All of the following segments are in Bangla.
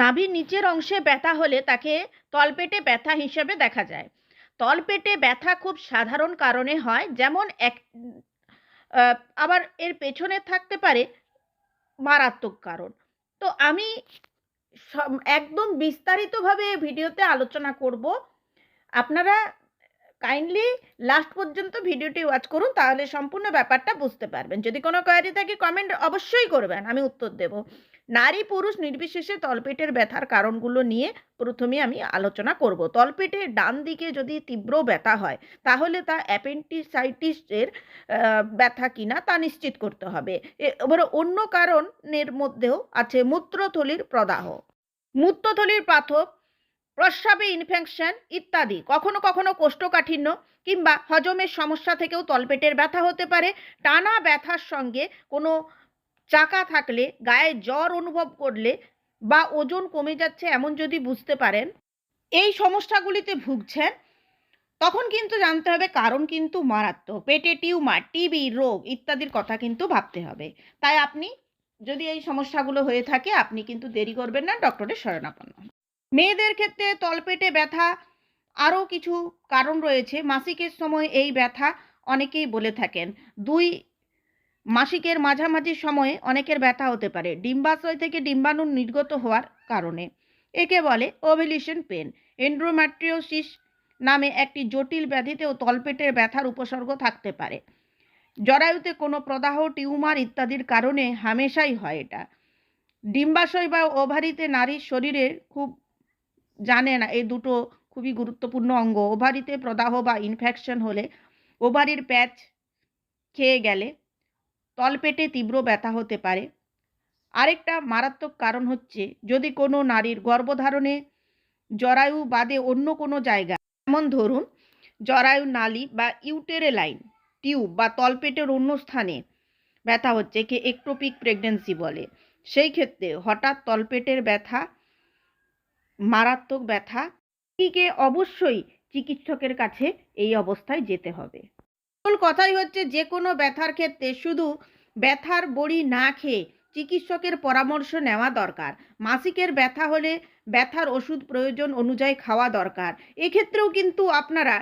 নাভির নিচের অংশে ব্যথা হলে তাকে তলপেটে ব্যথা হিসেবে দেখা যায়। তলপেটে ব্যথা খুব সাধারণ কারণে হয়, যেমন এক আবার এর পেছনে থাকতে পারে মারাত্মক কারণ। তো আমি একদম বিস্তারিতভাবে ভিডিওতে আলোচনা করব। আপনারা কাইন্ডলি লাস্ট পর্যন্ত ভিডিওটি ওয়াচ করুন, তাহলে সম্পূর্ণ ব্যাপারটা বুঝতে পারবেন। যদি কোনো কোয়ারি থাকে কমেন্ট অবশ্যই করবেন, আমি উত্তর দেব। নারী পুরুষ নির্বিশেষে তলপেটের ব্যথার কারণগুলো নিয়ে প্রথমে আমি আলোচনা করব। তলপেটের ডান দিকে যদি তীব্র ব্যথা হয়, তাহলে তা অ্যাপেন্টিসাইটিসের ব্যথা কিনা তা নিশ্চিত করতে হবে। এবারে অন্য কারণের মধ্যেও আছে মূত্রথলির প্রদাহ। মূত্রথলির পাথর প্রস্রাবে ইনফেকশন ইত্যাদি। কখনো কখনো কোষ্ঠকাঠিন্য কিংবা হজমের সমস্যা থেকেও তলপেটের ব্যথা হতে পারে। টানা ব্যথার সঙ্গে কোনো চাকা থাকলে, গায়ে জ্বর অনুভব করলে বা ওজন কমে যাচ্ছে এমন যদি বুঝতে পারেন, এই সমস্যাগুলিতে ভুগছেন, তখন কিন্তু জানতে হবে কারণ কিন্তু মারাত্মক। পেটে টিউমার, টিবি, রোগ ইত্যাদির কথা কিন্তু ভাবতে হবে। তাই আপনি যদি এই সমস্যাগুলো হয়ে থাকে, আপনি কিন্তু দেরি করবেন না, ডক্টরের শরণাপন্ন। মেয়েদের ক্ষেত্রে তলপেটে ব্যথা আরও কিছু কারণ রয়েছে। মাসিকের সময় এই ব্যথা অনেকেই বলে থাকেন। দুই মাসিকের মাঝামাঝি সময়ে অনেকের ব্যথা হতে পারে। ডিম্বাশয় থেকে ডিম্বাণু নির্গত হওয়ার কারণে। একে বলে ওভেলিউশন পেন। এন্ড্রোম্যাট্রিওসিস নামে একটি জটিল ব্যাধিতেও তলপেটের ব্যথার উপসর্গ থাকতে পারে। জরায়ুতে কোনো প্রদাহ, টিউমার ইত্যাদির কারণে হামেশাই হয় এটা। ডিম্বাশয় বা ওভারিতে নারীর শরীরের খুব জানে না, এই দুটো খুবই গুরুত্বপূর্ণ অঙ্গ। ওভারিতে প্রদাহ বা ইনফেকশন হলে ওভারির প্যাচ খেয়ে গেলে তলপেটে তীব্র ব্যথা হতে পারে। আরেকটা মারাত্মক কারণ হচ্ছে যদি কোনো নারীর গর্ভধারণে জরায়ু বাদে অন্য কোনো জায়গা যেমন ধরুন জরায়ু নালী বা ইউটেরে লাইন টিউব বা তলপেটের অন্য স্থানে ব্যথা হচ্ছে কে একটোপিক প্রেগন্যান্সি বলে। সেই ক্ষেত্রে হঠাৎ তলপেটের ব্যথা মারাত্মক ব্যথা কে অবশ্যই চিকিৎসকের কাছে এই অবস্থায় যেতে হবে। মূল কথাই হচ্ছে যে কোনো ব্যথার ক্ষেত্রে শুধু ব্যথার বড়ি না খেয়ে চিকিৎসকের পরামর্শ নেওয়া দরকার। মাসিকের ব্যথা হলে ব্যথার ওষুধ প্রয়োজন অনুযায়ী খাওয়া দরকার। এক্ষেত্রেও কিন্তু আপনারা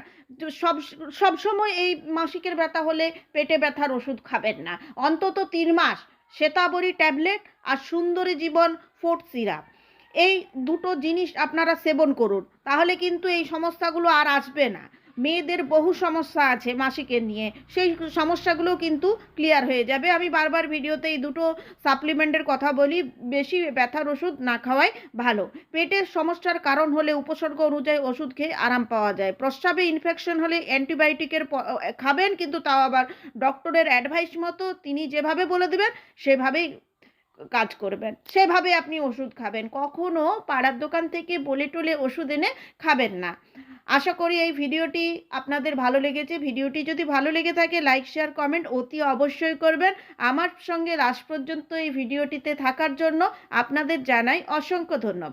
সব সবসময় এই মাসিকের ব্যথা হলে পেটে ব্যথার ওষুধ খাবেন না। অন্তত তিন মাস, শ্বেতাবরী ট্যাবলেট আর সুন্দরী জীবন ফোর্ট সিরাপ। এই দুটো জিনিস আপনারা সেবন করুন। তাহলে কিন্তু এই সমস্যাগুলো আর আসবে না। মেয়েদের বহু সমস্যা আছে মাসিকের নিয়ে। সেই সমস্যাগুলো কিন্তু ক্লিয়ার হয়ে যাবে। আমি বারবার ভিডিওতে এই দুটো সাপ্লিমেন্টের কথা বলি, বেশি ব্যথার ওষুধ না খাওয়াই ভালো। পেটের সমস্যার কারণ হলে উপসর্গ অনুযায়ী ওষুধ খেয়ে আরাম পাওয়া যায়। প্রস্রাবে ইনফেকশন হলে অ্যান্টিবায়োটিকের খাবেন, কিন্তু তাও আবার ডক্টরের অ্যাডভাইস মতো তিনি যেভাবে বলে দেবেন, সেভাবেই কাজ করবেন। সেভাবে আপনি ওষুধ খাবেন। কখনও পাড়ার দোকান থেকে বলে টলে ওষুধ এনে খাবেন না। আশা করি এই ভিডিওটি আপনাদের ভালো লেগেছে। ভিডিওটি যদি ভালো লেগে থাকে লাইক শেয়ার কমেন্ট অতি অবশ্যই করবেন। আমার সঙ্গে লাস্ট পর্যন্ত এই ভিডিওটিতে থাকার জন্য আপনাদের জানাই অসংখ্য ধন্যবাদ।